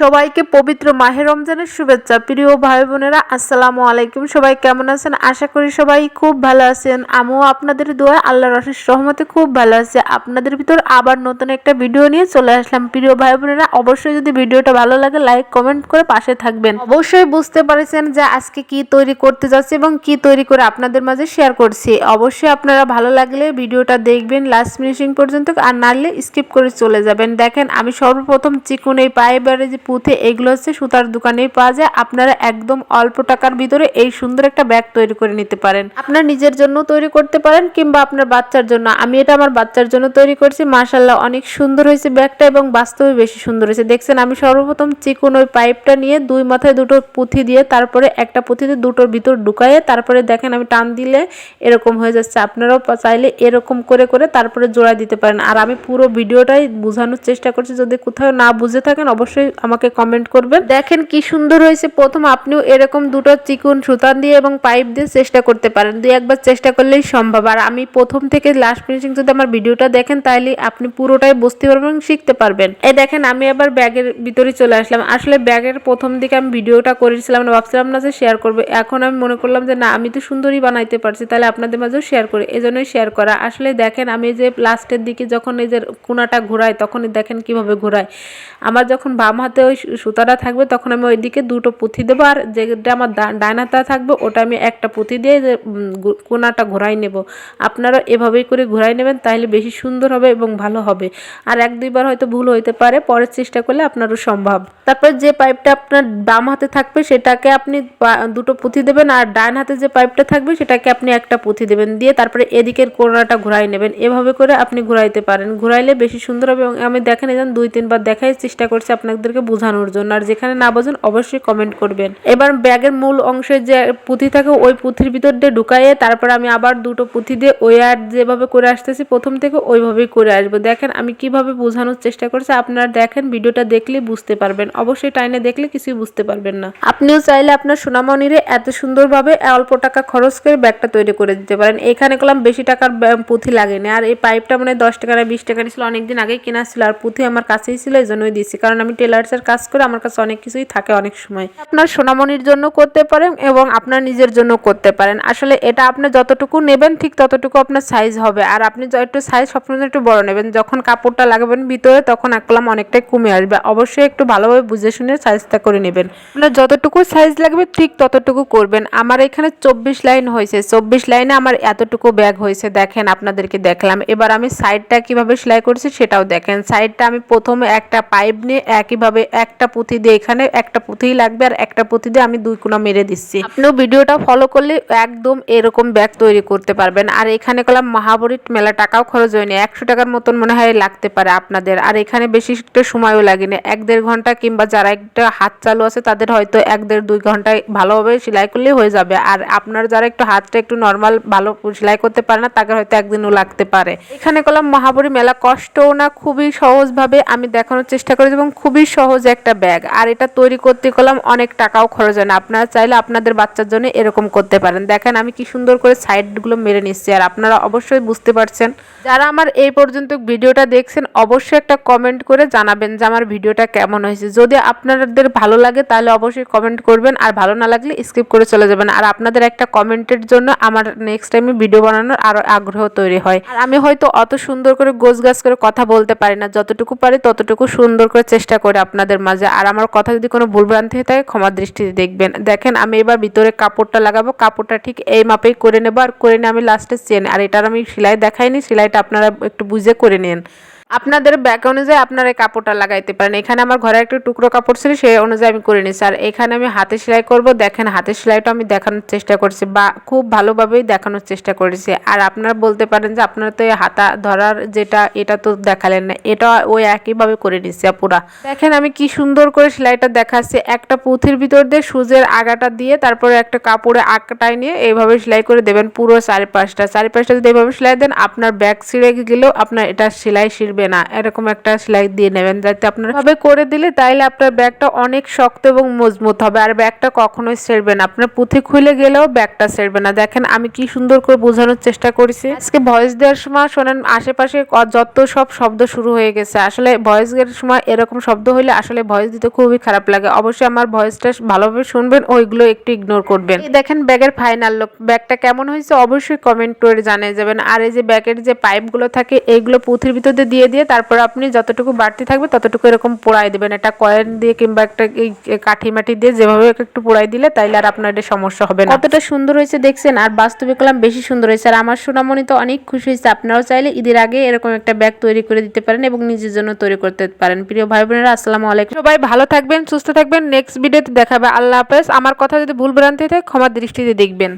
সবাইকে পবিত্র মাহে রমজানের শুভেচ্ছা। প্রিয় ভাই বোনেরা, আসসালামু আলাইকুম। সবাই কেমন আছেন? আশা করি সবাই খুব ভালো আছেন। আমিও আপনাদের দোয়া আল্লাহর অশেষ রহমতে খুব ভালো আছে। আপনাদের ভিতর আবার নতুন একটা ভিডিও নিয়ে চলে আসলাম। প্রিয় ভাই বোনেরা, অবশ্যই যদি ভিডিওটা ভালো লাগে, লাইক, কমেন্ট করে পাশে থাকবেন। অবশ্যই বুঝতে পারছেন যে আজকে কি তৈরি করতে যাচ্ছি এবং কি তৈরি করে আপনাদের মাঝে শেয়ার করছি। অবশ্যই আপনারা ভালো লাগলে ভিডিওটা দেখবেন লাস্ট ফিনিশিং পর্যন্ত, আর নাড়লে স্কিপ করে চলে যাবেন। দেখেন, আমি সর্বপ্রথম চিকুন এই পাইবারে যে পুঁথে এগুলো হচ্ছে সুতার দোকানে পাওয়া যায়। আপনারা একদম অল্প টাকার ভিতরে এই সুন্দর একটা ব্যাগ তৈরি করে নিতে পারেন। আপনার নিজের জন্য তৈরি করতে পারেন কিংবা আপনার বাচ্চার জন্য। আমি এটা আমার বাচ্চার জন্য তৈরি করছি। মার্শাল্লাহ অনেক সুন্দর হয়েছে ব্যাগটা এবং বাস্তবে বেশি সুন্দর হয়েছে। দেখছেন, আমি সর্বপ্রথম চিকুন ওই পাইপটা নিয়ে দুই মাথায় দুটো পুঁথি দিয়ে তারপরে একটা পুঁথিতে দুটোর ভিতর ঢুকাইয়ে তারপরে দেখেন, আমি টান দিলে এরকম হয়ে যাচ্ছে। আপনারাও চাইলে এরকম করে করে তারপরে জোড়া দিতে পারেন। আর আমি পুরো ভিডিওটাই বোঝানোর চেষ্টা করছি। যদি কোথাও না বুঝে থাকেন, অবশ্যই আমাকে কমেন্ট করবেন। দেখেন কি সুন্দর হয়েছে। প্রথম আপনিও এরকম দুটো চিকুন সুতান দিয়ে এবং পাইপ দিয়ে চেষ্টা করতে পারেন। দুই একবার চেষ্টা করলেই সম্ভব। আর আমি প্রথম থেকে লাস্ট ফিনিশিং যদি আমার ভিডিওটা দেখেন তাহলে আপনি পুরোটাই বুঝতে পারবেন এবং শিখতে পারবেন। এই দেখেন, আমি আবার ব্যাগের ভিতরে চলে আসলাম। আসলে ব্যাগের প্রথম দিকে আমি ভিডিওটা করেছিলাম, না, ভাবছিলাম না যে শেয়ার করবে। এখন আমি মনে করলাম যে, না, আমি তো সুন্দরই বানাইতে পারছি তাহলে আপনাদের মাঝেও শেয়ার করি। এজন্যই শেয়ার করা। আসলে দেখেন, আমি যে লাস্টের দিকে যখন এই যে কোনাটা ঘোরাই তখন দেখেন কীভাবে ঘোরাই। আমার যখন বাম হাতে ওই সুতাটা থাকবে, তখন আমি ওইদিকে দুটো পুঁথি দেবো, আর যেটা আমার ডান হাতে থাকবে, ওটা আমি একটা পুঁথি দিয়ে যে কোনাটা ঘোরাই নেব। আপনারা এভাবেই করে ঘোরাই নেবেন তাহলে বেশি সুন্দর হবে এবং ভালো হবে। আর এক দুইবার হয়তো ভুল হইতে পারে, পরের চেষ্টা করলে আপনারও সম্ভব। তারপর যে পাইপটা আপনার বাম হাতে থাকবে, সেটাকে আপনি দুটো পুঁথি দেবেন, আর ডান হাতে যে পাইপটা থাকবে, সেটাকে আপনি একটা পুঁথি দেবেন, দিয়ে তারপরে এদিকের কোনাটা ঘুরাই নেবেন। এভাবে করে আপনি ঘোরাইতে পারেন। ঘোরাইলে বেশি সুন্দর হবে, এবং আমি দেখেন এজন দুই তিনবার দেখাই, চেষ্টা করছি আপনাদেরকে বোঝানোর জন্য। আর যেখানে না বোঝেন, অবশ্যই কমেন্ট করবেন। এবার ব্যাগের মূল অংশে যে পুঁথি থাকে, ওই পুঁথির ভিতর দিয়ে ঢুকাইয়ে তারপর আমি আবার দুটো পুঁথি দিয়ে ওই আর যেভাবে করে আসতেছি, প্রথম থেকে ওইভাবেই করে আসব। দেখেন আমি কীভাবে বোঝানোর চেষ্টা করছি, আপনারা দেখেন, ভিডিওটা দেখলে বুঝতে পারবেন। অবশ্যই টাইনে দেখলে কিছুই বুঝতে পারবেন না। আপনিও চাইলে আপনার সোনামণিরে এত সুন্দরভাবে অল্প টাকা খরচ করে ব্যাগটা তৈরি করে দিতে পারেন। এখানে করলাম বেশি টাকার পুঁথি লাগেনি। আর এই পাইপটা মানে দশ টাকা বিশ টাকা ছিল অনেকদিন আগেই কেনা ছিল। আর পুঁথি আমার কাছেই ছিল, এই জন্যই দিয়েছি। কারণ আমি টেলার্সের কাজ করে আমার কাছে অনেক কিছুই থাকে অনেক সময়। আপনার সোনামণির জন্য করতে পারেন এবং আপনার নিজের জন্য করতে পারেন। আসলে এটা আপনি যতটুকু নেবেন ঠিক ততটুকু আপনার সাইজ হবে। আর আপনি একটু সাইজ সবসময় একটু বড় নেবেন। যখন কাপড়টা লাগাবেন ভিতরে তখন একলাম অনেকটাই কমে আসবে। অবশ্যই একটু ভালোভাবে বুঝে শুনে সাইজটা করে নেবেন। আপনার যতটুকু সাইজ লাগবে ঠিক ততটুকু করবেন। আমার এখানে চব্বিশ লাইন হয়েছে। চব্বিশ লাইনে আমার এতটুকু ব্যাগ হয়েছে। দেখেন আপনাদেরকে দেখলাম। এবার আমি সাইডটা কীভাবে সেলাই করছি সেটাও দেখেন। সাইডটা আমি প্রথমে একটা পাইপ নিয়ে একইভাবে একটা পুঁথি দিয়ে এখানে একটা পুঁথিই লাগবে আর একটা পুঁথি দিয়ে আমি দুই কোনা মেরে দিচ্ছি। আপনিও ভিডিওটা ফলো করলে একদম এরকম ব্যাগ তৈরি করতে পারবেন। আর এখানে করলাম মহাবরীর মেলা টাকাও খরচ হয়নি। একশো টাকার মতন মনে হয় লাগতে পারে আপনাদের। আর এখানে বেশি একটা সময়ও লাগে না এক দেড় ঘণ্টা কিংবা যারা একটা হাত চালু আছে তাদের হয়তো এক দেড় দুই ঘন্টায় ভালোভাবে সেলাই করলেই হয়ে যাবে। আর আপনার যারা একটু হাতটা একটু নর্মাল ভালো সেলাই করতে পারে না তাকে হয়তো একদিনও লাগতে পারে। এখানে করলাম মহাবরী মেলা। কষ্টও না, খুবই সহজভাবে আমি দেখানোর চেষ্টা করেছি এবং খুবই সহজ একটা ব্যাগ। আর এটা তৈরি করতে করলাম অনেক টাকাও খরচ হয় না। আপনারা চাইলে আপনাদের বাচ্চার জন্য এরকম করতে পারেন। দেখেন, আমি কি সুন্দর করে সাইডগুলো মেরে নিচ্ছি। আর আপনারা অবশ্যই বুঝতে পারছেন। যারা আমার এই পর্যন্ত ভিডিওটা দেখছেন, অবশ্যই একটা কমেন্ট করে জানাবেন যে আমার ভিডিওটা কেমন হয়েছে। যদি আপনাদের ভালো লাগে, তাহলে অবশ্যই কমেন্ট করবেন। আর ভালো না লাগলে স্কিপ করে চলে যাবেন। আর আপনাদের একটা কমেন্টের জন্য আমার নেক্সট টাইমে ভিডিও বানানোর আরও আগ্রহ তৈরি হয়। আর আমি হয়তো অত সুন্দর করে গোছগাছ করে কথা বলতে পারি না। যতটুকু পারি, ততটুকু সুন্দর করে চেষ্টা করে আপনাদের মাঝে। আর আমার কথা যদি কোনো ভুলভ্রান্তি হয়ে থাকে ক্ষমা দৃষ্টিতে দেখবেন। দেখেন, আমি এবার ভিতরে কাপড়টা লাগাবো। কাপড়টা ঠিক এই মাপেই করে নেব। আর করে নিয়ে আমি লাস্টে চেন আর এটার আমি সেলাই দেখাইনি। সেলাইটা আপনারা একটু বুঝে করে নিন। আপনাদের ব্যাগ অনুযায়ী আপনারা এই কাপড়টা লাগাইতে পারেন। এখানে আমার ঘরে একটা টুকরো কাপড় ছিল, সেই অনুযায়ী আমি করে নিচ্ছি আর এখানে আমি হাতে সেলাই করব। দেখেন হাতের সেলাইটা আমি দেখানোর চেষ্টা করছি বা খুব ভালোভাবেই দেখানোর চেষ্টা করেছি। আর আপনারা বলতে পারেন যে আপনারা তো হাতা ধরার যেটা, এটা তো দেখালেন না। এটা ওই একইভাবে করে নিচ্ছি পুরা দেখেন, আমি কি সুন্দর করে সেলাইটা দেখাচ্ছি। একটা পুঁথির ভিতর দিয়ে সুজের আগাটা দিয়ে তারপরে একটা কাপড়ে আঁকটাই নিয়ে এইভাবে সেলাই করে দেবেন পুরো চারিপাশটা। চারিপাশটা যদি এইভাবে সেলাই দেন, আপনার ব্যাগ ছিঁড়ে গেলেও আপনার এটা সেলাই শিরবে ছেড়বে না। এরকম একটা সেলাই দিয়ে নেবেন যাতে আপনার ভাবে করে দিলে তাইলে আপনার ব্যাগটা অনেক শক্ত এবং মজবুত হবে। আর ব্যাগটা কখনোই ছেড়বে না। আপনার পুঁথি খুলে গেলেও ব্যাগটা ছেড়বে না। দেখেন আমি কি সুন্দর করে বোঝানোর চেষ্টা করেছি। আজকে ভয়েস দেওয়ার সময় শোনেন, আশেপাশে যত সব শব্দ শুরু হয়ে গেছে। আসলে ভয়েস এর সময় এরকম শব্দ হইলে আসলে ভয়েস দিতে খুবই খারাপ লাগে। অবশ্যই আমার ভয়েসটা ভালোভাবে শুনবেন, ওইগুলো একটু ইগনোর করবেন। দেখেন ব্যাগের ফাইনাল লুক ব্যাগটা কেমন হয়েছে অবশ্যই কমেন্ট করে জানিয়ে যাবেন। আর এই যে ব্যাগের যে পাইপগুলো থাকে, এইগুলো পুঁথির ভিতর দিয়ে দিয়ে তারপর আপনি যতটুকু বাড়তি থাকবে ততটুকু এরকম পোড়াই দেবেন। একটা কয়েন দিয়ে কিংবা একটা এই কাঠি মাটি দিয়ে যেভাবে একটু পোড়াই দিলে তাইলে আর আপনার এটা সমস্যা হবে না। কতটা সুন্দর হয়েছে দেখছেন আর বাস্তবে কলাম বেশি সুন্দর হয়েছে। আর আমার সোনামণি তো অনেক খুশি হয়েছে। আপনারাও চাইলে ঈদের আগে এরকম একটা ব্যাগ তৈরি করে দিতে পারেন এবং নিজের জন্য তৈরি করতে পারেন। প্রিয় ভাই বোনেরা আসসালামু আলাইকুম। সবাই ভালো থাকবেন সুস্থ থাকবেন। নেক্সট ভিডিওতে দেখাবে। আল্লাহ হাফেজ। আমার কথা যদি ভুল ভ্রান্তি থাকে ক্ষমা দৃষ্টিতে দেখবেন।